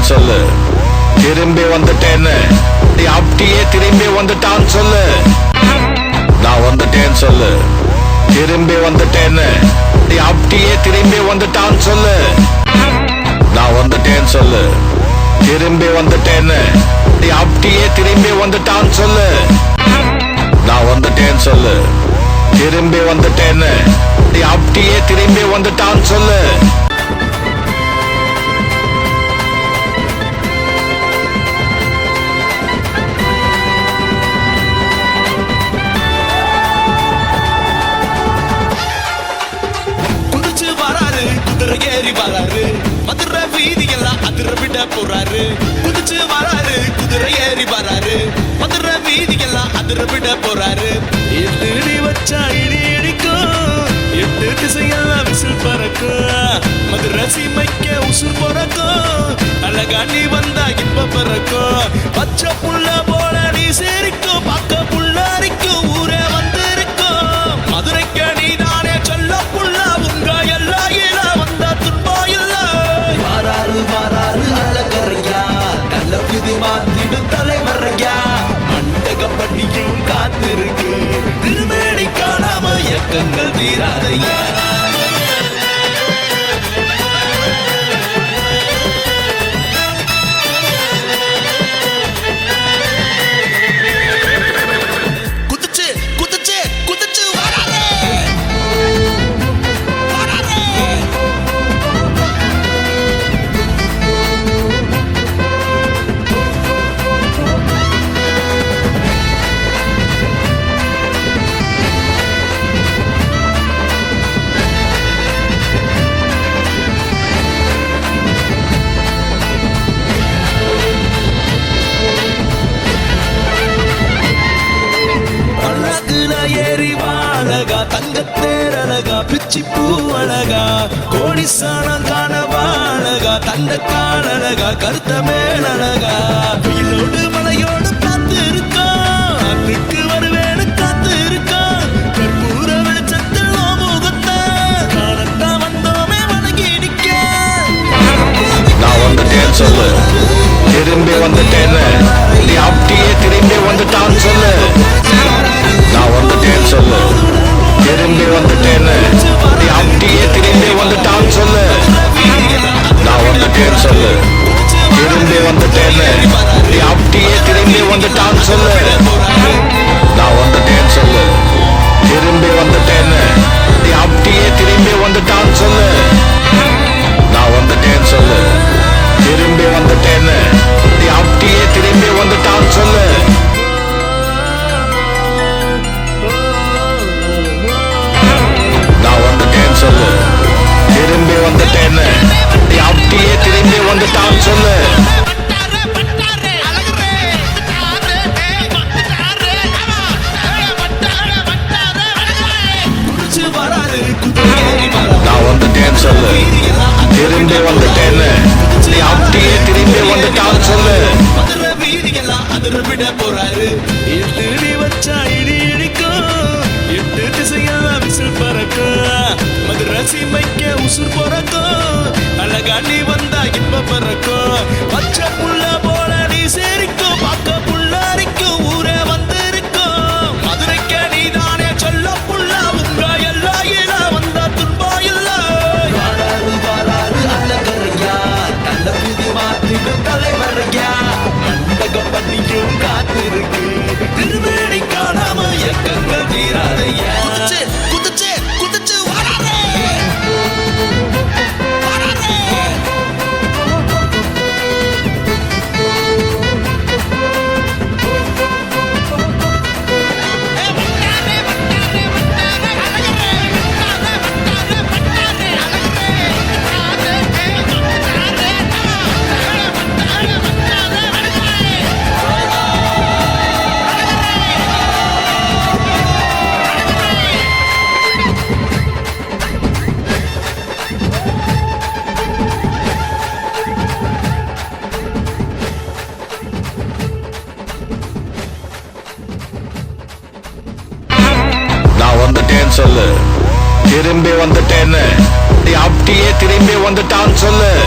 சொல்லு. திரும்பி வந்துட்டேன்னு. அப்படியே திரும்பி வந்துட்டான்னு சொல்லு. நான் வந்துட்டேன்னு சொல்லு. திரும்பி வந்துட்டேன்னு. அப்படியே திரும்பி வந்துட்டான்னு சொல்லு. நான் வந்துட்டேன்னு சொல்லு. திரும்பி வந்துட்டேன்னு. அப்படியே திரும்பி வந்துட்டான்னு சொல்லு. நான் வந்துட்டேன்னு சொல்லு. திரும்பி வந்துட்டேன்னு. அப்படியே திரும்பி வந்துட்டான்னு சொல்லு. ஏறி வராரு. மதுரை வீதியெல்லாம் அதிர விட போறாரு. குதிச்சு வராரு குதிரை ஏறி வராரு. மதுரை வீதியெல்லாம் அதிர விட போறாரு. எட்டு இடி வச்சா இடி இடிக்கும் எட்டு திசையெல்லாம் விசில் பறக்கும். மதுரை சீமைக்க உசுர் பிறக்கும். அழகா நீ வந்தா இப்ப பிறக்கும். பச்சை புள்ள அழகா பிச்சி பூ அழகா கோடிசானம் காணவா அழகா தந்த கால் அழகா கருத்த மேல் அழகா. மதுரை உசுர் பிறக்கும். அழகா நீ வந்தா இன்ப பிறக்கும். பச்சை புள்ள போல நீ சேரிக்கும். பார்க்க வந்துட்டேன்னு சொல்லு. திரும்பி வந்துட்டேன்னு. அப்படியே திரும்பி வந்துட்டான்னு சொல்லு.